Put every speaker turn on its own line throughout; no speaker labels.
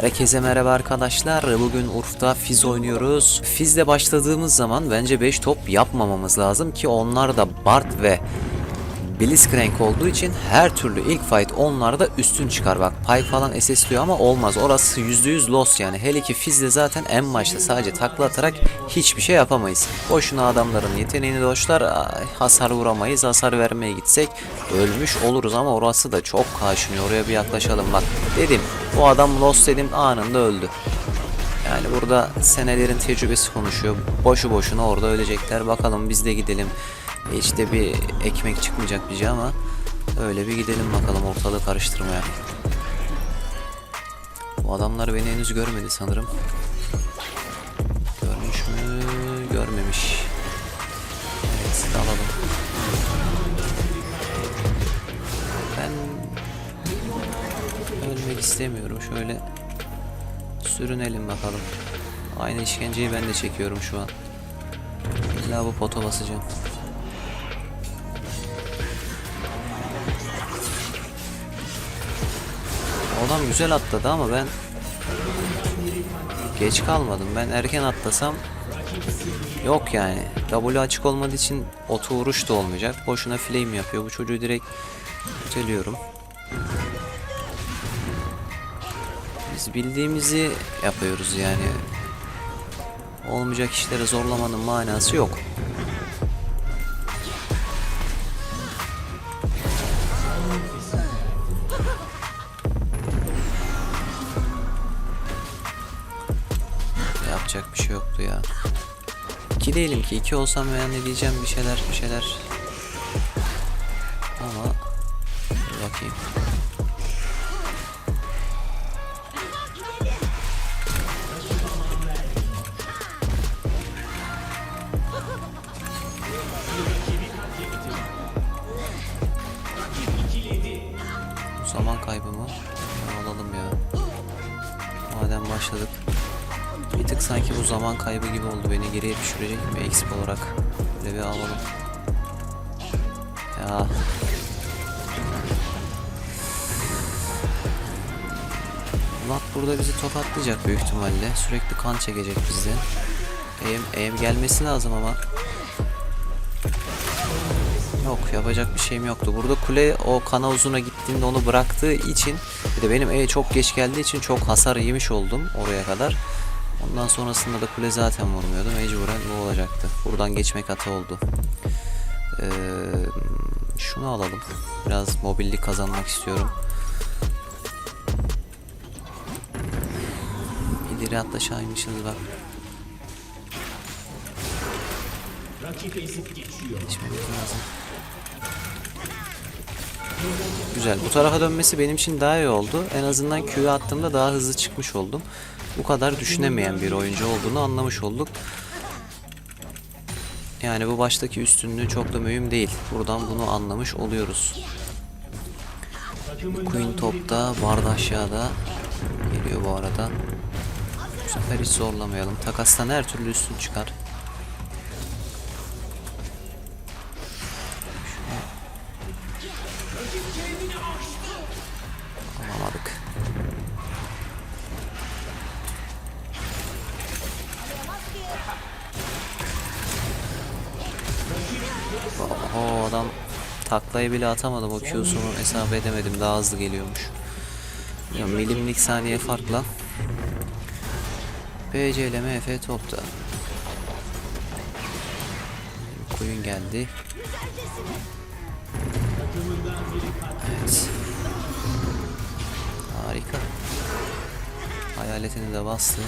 Herkese merhaba arkadaşlar. Bugün Urf'ta Fizz oynuyoruz. Fizz'le başladığımız zaman bence 5 top yapmamamız lazım ki onlar da Bart ve Blitzcrank olduğu için her türlü ilk fight onlarda üstün çıkar. Bak Pike falan SS'liyor ama olmaz. Orası %100 loss yani. Hele ki Fizz'le zaten en başta sadece takla atarak hiçbir şey yapamayız. Boşuna adamların yeteneğini doşlar. ay, Hasar vuramayız. Hasar vermeye gitsek ölmüş oluruz ama orası da çok kaşınıyor. Oraya bir yaklaşalım bak. Dedim bu adam lost dedim anında öldü. Yani burada senelerin tecrübesi konuşuyor. Boşu boşuna orada ölecekler. Bakalım biz de gidelim. Hiç de bir ekmek çıkmayacak bize ama öyle bir gidelim bakalım ortalığı karıştırmaya. Bu adamlar beni henüz görmedi sanırım. İstemiyorum. Şöyle sürünelim bakalım. Aynı işkenceyi ben de çekiyorum şu an. İlla bu pota basacağım. Adam güzel atladı ama ben geç kalmadım. Ben erken atlasam yok yani. W açık olmadığı için oto vuruş da olmayacak. Boşuna flame yapıyor. Bu çocuğu direkt öteliyorum. Biz bildiğimizi yapıyoruz yani. Olmayacak işlere zorlamanın manası yok. Yapacak bir şey yoktu ya. İki değilim ki. iki olsam ne diyeceğim bir şeyler bir şeyler. Başladık. Bir tık sanki bu zaman kaybı gibi oldu. Beni geriye düşürecek mi exp olarak? Bir alalım. Ya. Mat burada bizi tokatlayacak büyük ihtimalle. Sürekli kan çekecek bizden. Eğim, eğim gelmesi lazım ama. Yok yapacak bir şeyim yoktu. Burada kule o kana uzuna gittiğinde onu bıraktığı için bir de benim E çok geç geldiği için çok hasar yemiş oldum oraya kadar. Ondan sonrasında da kule zaten vurmuyordu. Mecburen bu olacaktı. Buradan geçmek hata oldu. Ee, şunu alalım. Biraz mobillik kazanmak istiyorum. İleri atlaşaymışız bak. Geçmemiz lazım. Güzel. Bu tarafa dönmesi benim için daha iyi oldu. En azından Q'yu attığımda daha hızlı çıkmış oldum. Bu kadar düşünemeyen bir oyuncu olduğunu anlamış olduk. Yani bu baştaki üstünlüğü çok da mühim değil. Buradan bunu anlamış oluyoruz. Queen topta, Bard aşağıda. Geliyor bu arada. Bu sefer hiç zorlamayalım. Takastan her türlü üstün çıkar. Taklayı bile atamadım. O Q'sunu hesap edemedim. Daha hızlı geliyormuş. Ya, milimlik saniye farkla. PC ile MF topta. Koyun geldi. Evet. Harika. Hayaletini de bastı.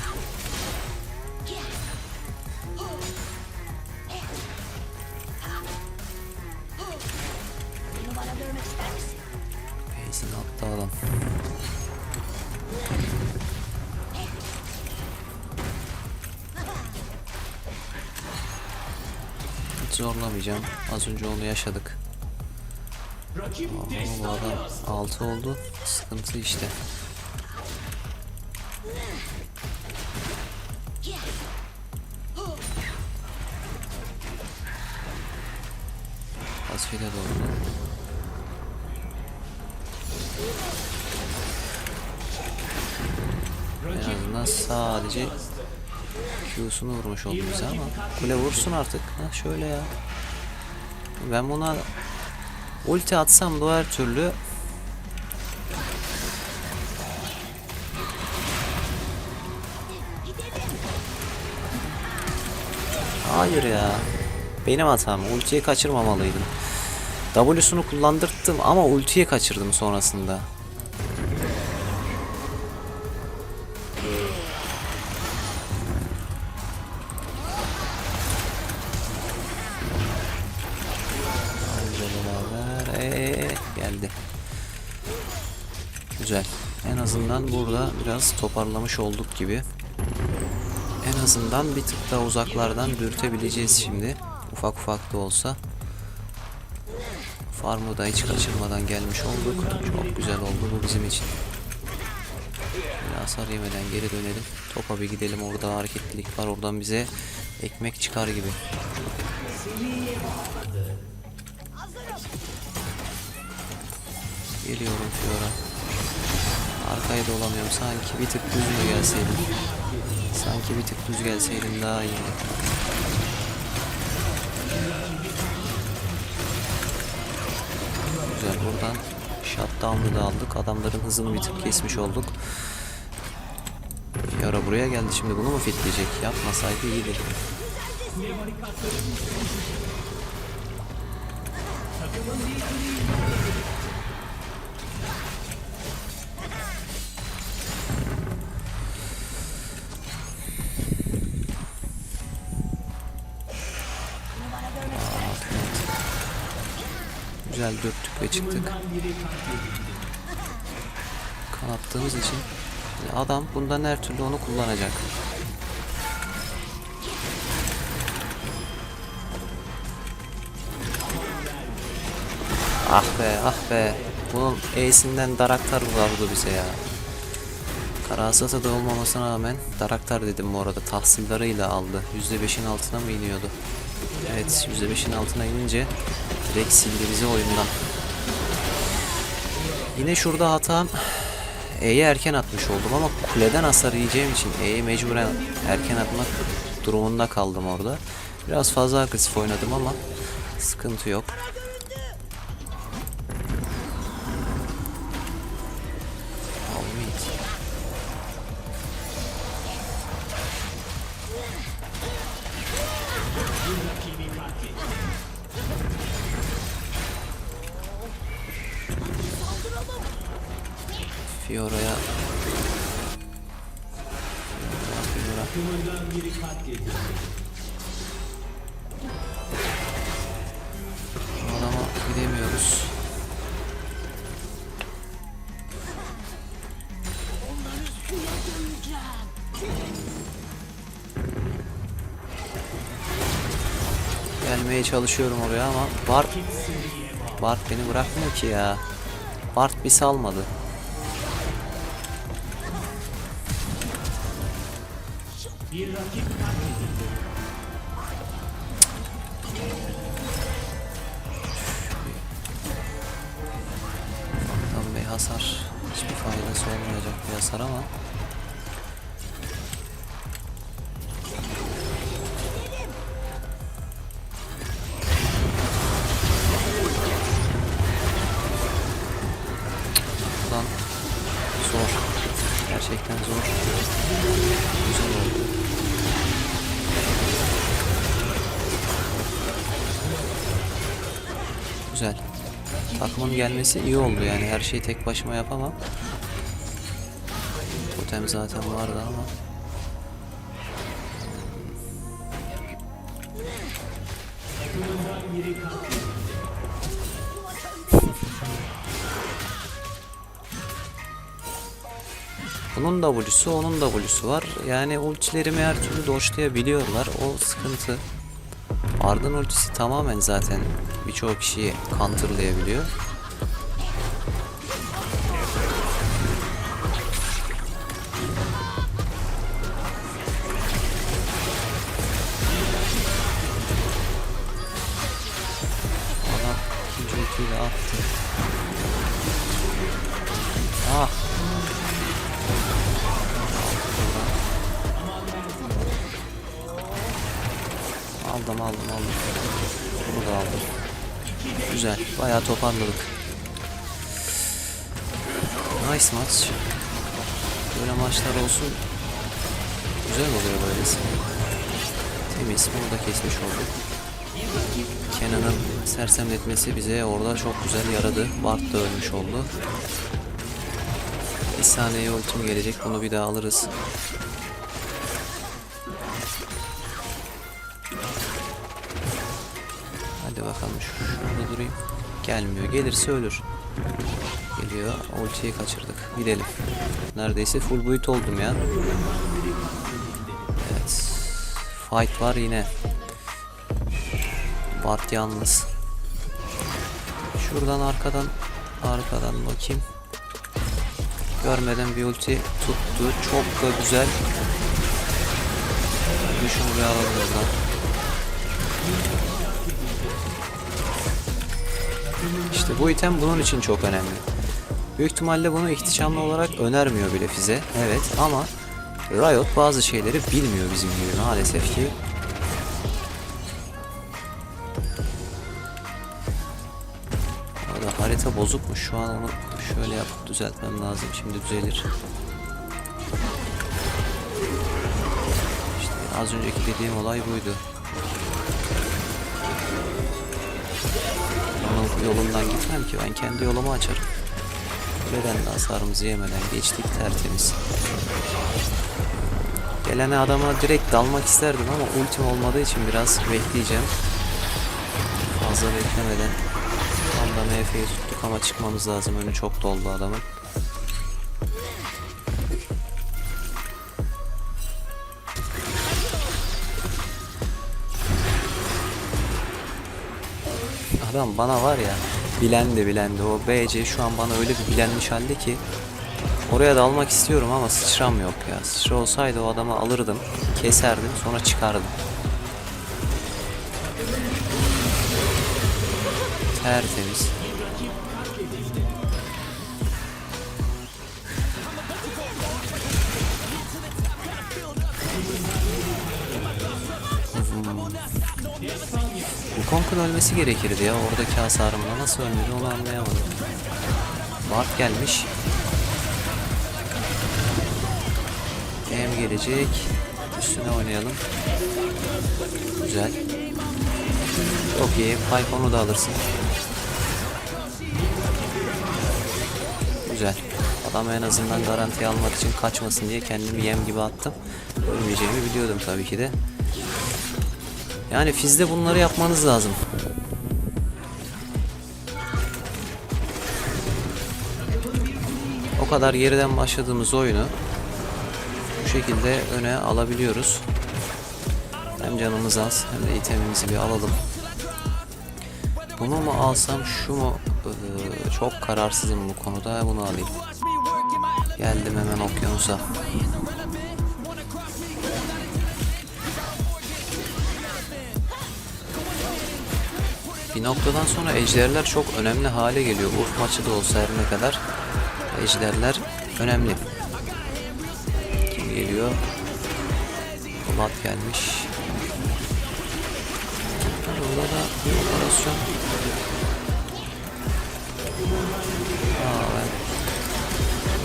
Zorlamayacağım. Az önce onu yaşadık. Ama bu adam 6 oldu. Sıkıntı işte. Tasfiye doğru. azından sadece Q'sunu vurmuş oldu bize ama kule vursun artık. Ha şöyle ya. Ben buna ulti atsam da her türlü Hayır ya. Benim hatam. Ultiyi kaçırmamalıydım. W'sunu kullandırttım ama ultiyi kaçırdım sonrasında. Geldi. Güzel. En azından burada biraz toparlamış olduk gibi. En azından bir tık daha uzaklardan dürtebileceğiz şimdi. Ufak ufak da olsa. Farmı da hiç kaçırmadan gelmiş olduk. Çok güzel oldu bu bizim için. Böyle hasar yemeden geri dönelim. Topa bir gidelim. Orada hareketlilik var. Oradan bize ekmek çıkar gibi. Geliyorum Fiora. Arkaya da olamıyorum. Sanki bir tık düz mü gelseydim? Sanki bir tık düz gelseydim daha iyiydi. Güzel buradan shutdown'u da aldık. Adamların hızını bir tık kesmiş olduk. Fiora buraya geldi şimdi bunu mu fitleyecek? Yapmasaydı iyiydi. Güzel dörttük ve çıktık. Kanattığımız için adam bundan her türlü onu kullanacak. Ah be ah be. Bunun E'sinden Daraktar vurdu bize ya. Karasata da olmamasına rağmen Daraktar dedim bu arada tahsillarıyla aldı. %5'in altına mı iniyordu? Evet %5'in altına inince direkt sildi bizi oyundan. Yine şurada hatam E'ye erken atmış oldum ama kuleden hasar yiyeceğim için E'yi mecburen erken atmak durumunda kaldım orada. Biraz fazla agresif oynadım ama sıkıntı yok. Fiora, Fiora. Adama gidemiyoruz. Gelmeye çalışıyorum oraya ama Bart Bart beni bırakmıyor ki ya. Bart bir salmadı. Tam bir hasar. Hiçbir faydası olmayacak bir hasar ama. Buradan zor. Gerçekten zor. Güzel oldu. Takımın gelmesi iyi oldu yani her şeyi tek başıma yapamam. Totem zaten vardı ama. Bunun W'su onun W'su var. Yani ultilerimi her türlü doşlayabiliyorlar. O sıkıntı. Ardın ultisi tamamen zaten birçok kişiyi counterlayabiliyor. Aldım aldım. Bunu da aldım. Güzel. Bayağı toparladık. Nice maç. Böyle maçlar olsun. Güzel oluyor böylesi. Temiz. Bunu da kesmiş olduk. Kenan'ın sersemletmesi bize orada çok güzel yaradı. Bart da ölmüş oldu. Bir saniye ultim gelecek. Bunu bir daha alırız. Bakalım şu şurada durayım. Gelmiyor. Gelirse ölür. Geliyor. Ultiyi kaçırdık. Gidelim. Neredeyse full boyut oldum ya. Evet. Fight var yine. Bart yalnız. Şuradan arkadan arkadan bakayım. Görmeden bir ulti tuttu. Çok da güzel. Şunu bir alalım oradan. İşte bu item bunun için çok önemli. Büyük ihtimalle bunu ihtişamlı olarak önermiyor bile Fize. Evet ama Riot bazı şeyleri bilmiyor bizim gibi maalesef ki. Arada harita bozukmuş. Şu an onu şöyle yapıp düzeltmem lazım. Şimdi düzelir. İşte az önceki dediğim olay buydu. Yolundan gitmem ki ben kendi yolumu açarım. Kuleden de hasarımızı yemeden geçtik tertemiz. Gelene adama direkt dalmak isterdim ama ultim olmadığı için biraz bekleyeceğim. Fazla beklemeden tam da MF'yi tuttuk ama çıkmamız lazım. Önü çok doldu adamın. Adam bana var ya bilendi bilendi o BC şu an bana öyle bir bilenmiş halde ki oraya da almak istiyorum ama sıçram yok ya. Sıçra olsaydı o adamı alırdım, keserdim, sonra çıkardım. Tertemiz. Konk'un ölmesi gerekirdi ya. Oradaki hasarımla nasıl ölmedi onu anlayamadım. Bart gelmiş. Hem gelecek. Üstüne oynayalım. Güzel. Çok iyi. Pipe onu da alırsın. Güzel. Adam en azından garanti almak için kaçmasın diye kendimi yem gibi attım. Ölmeyeceğimi biliyordum tabii ki de. Yani Fiz'de bunları yapmanız lazım. O kadar geriden başladığımız oyunu bu şekilde öne alabiliyoruz. Hem canımız az hem de itemimizi bir alalım. Bunu mu alsam şu mu? Ee, çok kararsızım bu konuda. Bunu alayım. Geldim hemen okyanusa. Bir noktadan sonra ejderler çok önemli hale geliyor. Urf maçı da olsa her ne kadar ejderler önemli. Kim geliyor? Polat gelmiş. Burada da bir operasyon. Aa, ben...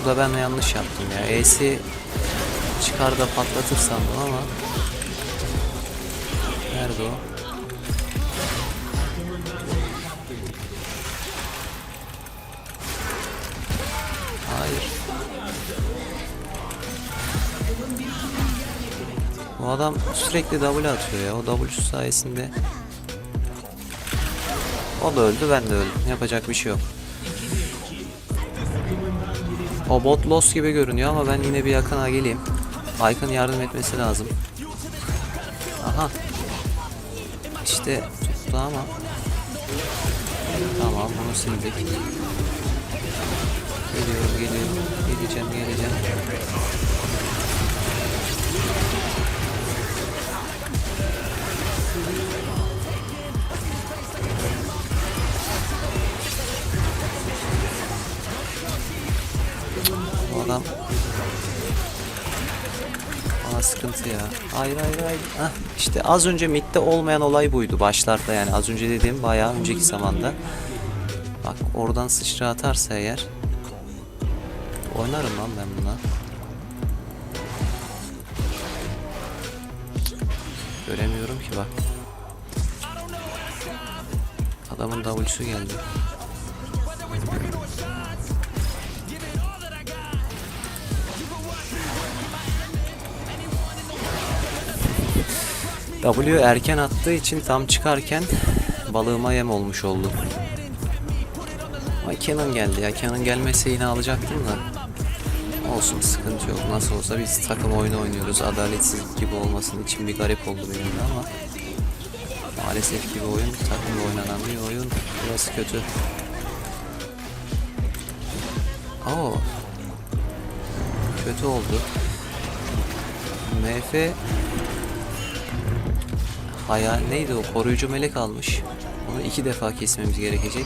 Burada ben yanlış yaptım ya. E'si çıkar da patlatır sandım ama Nerede o? Bu adam sürekli W atıyor ya. O W sayesinde o da öldü ben de öldüm. Yapacak bir şey yok. O bot lost gibi görünüyor ama ben yine bir yakına geleyim. Aykın yardım etmesi lazım. Aha. İşte tuttu ama. Tamam bunu sildik. Geliyorum geliyorum. Geleceğim geleceğim. Bu adam Bana sıkıntı ya. Hayır hayır hayır. Hah, işte az önce midde olmayan olay buydu başlarda yani. Az önce dediğim bayağı önceki zamanda. Bak oradan sıçra atarsa eğer. Oynarım lan ben buna. Göremiyorum ki bak. Adamın W'su geldi. W erken attığı için tam çıkarken balığıma yem olmuş oldu. Canon geldi ya. Canon gelmese yine alacaktım da. Olsun sıkıntı yok. Nasıl olsa biz takım oyunu oynuyoruz. Adaletsizlik gibi olmasın için bir garip oldu benim de ama. Maalesef ki bu oyun takımla oynanan bir oyun. Burası kötü. Oo. Kötü oldu. MF Hayal neydi o? Koruyucu melek almış. Onu iki defa kesmemiz gerekecek.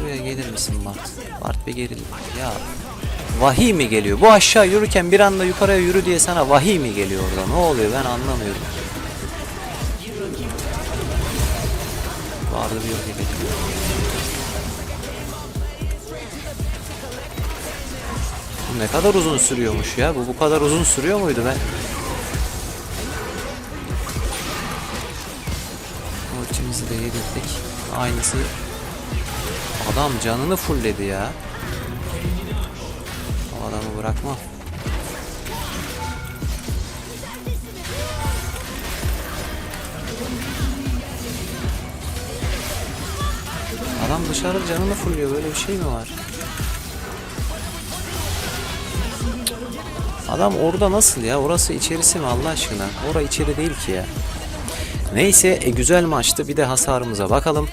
Buraya gelir misin Bart? Bart bir geril. Ya vahiy mi geliyor? Bu aşağı yürürken bir anda yukarıya yürü diye sana vahiy mi geliyor orada? Ne oluyor ben anlamıyorum. Vardı bir yok gibi. Bu ne kadar uzun sürüyormuş ya? Bu bu kadar uzun sürüyor muydu ben? Ultimizi de yedirdik. Aynısı Adam canını fullledi ya. O adamı bırakmam. Adam dışarı canını fulluyor. Böyle bir şey mi var? Adam orada nasıl ya? Orası içerisi mi Allah aşkına? Ora içeri değil ki ya. Neyse e, güzel maçtı. Bir de hasarımıza bakalım.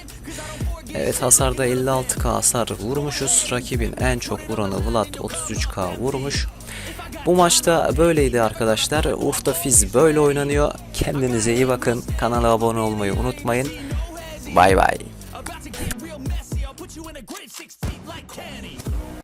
Evet hasarda 56k hasar vurmuşuz. Rakibin en çok vuranı Vlad 33k vurmuş. Bu maçta böyleydi arkadaşlar. Urf'ta Fiz böyle oynanıyor. Kendinize iyi bakın. Kanala abone olmayı unutmayın. Bay bay.